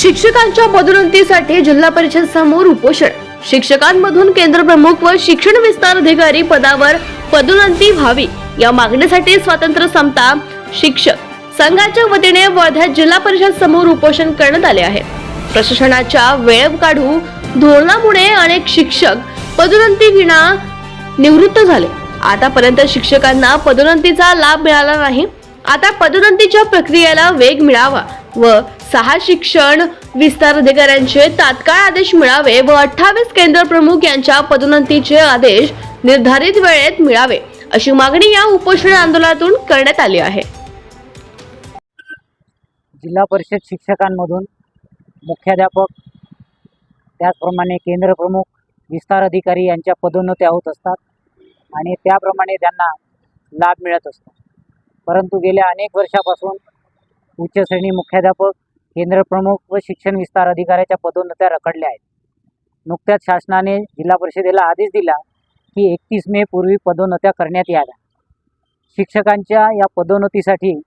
शिक्षकांच्या पदोन्नतीसाठी जिल्हा परिषद समोर उपोषण. शिक्षकांमधून केंद्र प्रमुख व शिक्षण विस्तार अधिकारी पदावर पदोन्नती व्हावी. या मागणीसाठी स्वातंत्र्य समता शिक्षक संघाच्या वतीने वर्ध्यात जिल्हा परिषद समोर उपोषण करण्यात आले आहे. प्रशासनाच्या वेळ काढू धोरणामुळे अनेक शिक्षक पदोन्नती विना निवृत्त झाले. आतापर्यंत शिक्षकांना पदोन्नतीचा लाभ मिळाला नाही. आता पदोन्नतीच्या प्रक्रियेला वेग मिळावा व सहा शिक्षण विस्तार अधिकाऱ्यांचे तात्काळ आदेश मिळावे व अठ्ठावीस केंद्र प्रमुख यांच्या पदोन्नतीचे आदेश निर्धारित वेळेत मिळावे अशी मागणी या उपोषण आंदोलनातून करण्यात आली आहे. जिल्हा परिषद शिक्षकांमधून मुख्याध्यापक त्याचप्रमाणे केंद्र प्रमुख विस्तार अधिकारी यांच्या पदोन्नत्या होत असतात आणि त्याप्रमाणे त्यांना लाभ मिळत असतो. परंतु गेल्या अनेक वर्षापासून उच्च श्रेणी मुख्याध्यापक केंद्र प्रमुख व शिक्षण विस्तार अधिकाऱ्याच्या पदोन्नत्या रखडल्या आहेत. नुकत्याच शासनाने जिल्हा परिषदेला आदेश दिला की एकतीस मे पूर्वी पदोन्नत्या करण्यात याव्या. शिक्षकांच्या या पदोन्नतीसाठी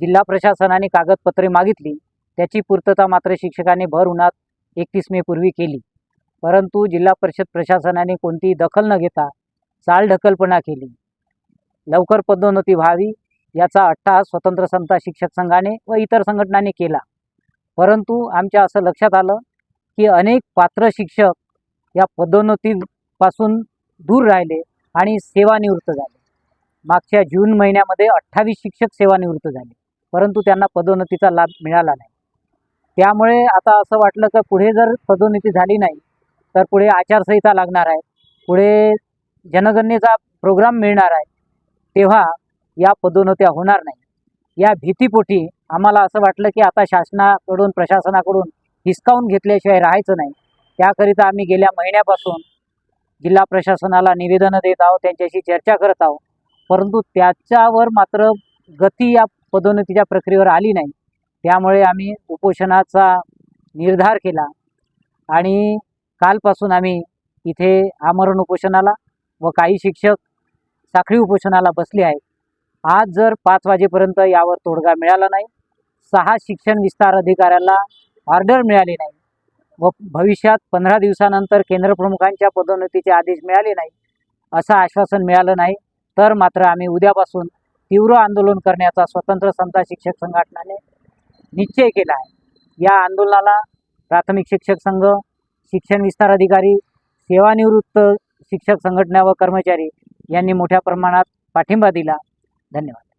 जिल्हा प्रशासनाने कागदपत्रे मागितली. त्याची पूर्तता मात्र शिक्षकांनी भर उन्हात एकतीस मे पूर्वी केली. परंतु जिल्हा परिषद प्रशासनाने कोणतीही दखल न घेता चालढकलपणा केली. लवकर पदोन्नती व्हावी याचा अट्टा स्वतंत्र समता शिक्षक संघाने व इतर संघटनांनी केला. परंतु आमच्या असं लक्षात आलं की अनेक पात्र शिक्षक या पदोन्नतीपासून दूर राहिले आणि सेवानिवृत्त झाले. मागच्या जून महिन्यामध्ये अठ्ठावीस शिक्षक सेवानिवृत्त झाले परंतु त्यांना पदोन्नतीचा लाभ मिळाला नाही. त्यामुळे आता असं वाटलं की पुढे जर पदोन्नती झाली नाही तर पुढे आचारसंहिता लागणार आहे पुढे जनगणनेचा प्रोग्राम मिळणार आहे तेव्हा या पदोन्नत्या होणार नाही. या भीतीपोटी आम्हाला असं वाटलं की आता शासनाकडून प्रशासनाकडून हिसकावून घेतल्याशिवाय राहायचं नाही. त्याकरिता आम्ही गेल्या महिन्यापासून जिल्हा प्रशासनाला निवेदनं देत आहोत त्यांच्याशी चर्चा करत आहोत. परंतु त्याच्यावर मात्र गती या पदोन्नतीच्या प्रक्रियेवर आली नाही. त्यामुळे आम्ही उपोषणाचा निर्धार केला आणि कालपासून आम्ही इथे आमरण उपोषणाला व काही शिक्षक साखळी उपोषणाला बसले आहेत. आज जर पाच वाजेपर्यंत यावर तोडगा मिळाला नाही सहा शिक्षण विस्तार अधिकाऱ्याला ऑर्डर मिळाली नाही व भविष्यात पंधरा दिवसानंतर केंद्रप्रमुखांच्या पदोन्नतीचे आदेश मिळाले नाही असं आश्वासन मिळालं नाही तर मात्र आम्ही उद्यापासून तीव्र आंदोलन करण्याचा स्वतंत्र समता शिक्षक संघटनाने निश्चय केला आहे. या आंदोलनाला प्राथमिक शिक्षक संघ शिक्षण विस्तार अधिकारी सेवानिवृत्त शिक्षक संघटना व कर्मचारी यांनी मोठ्या प्रमाणात पाठिंबा दिला. धन्यवाद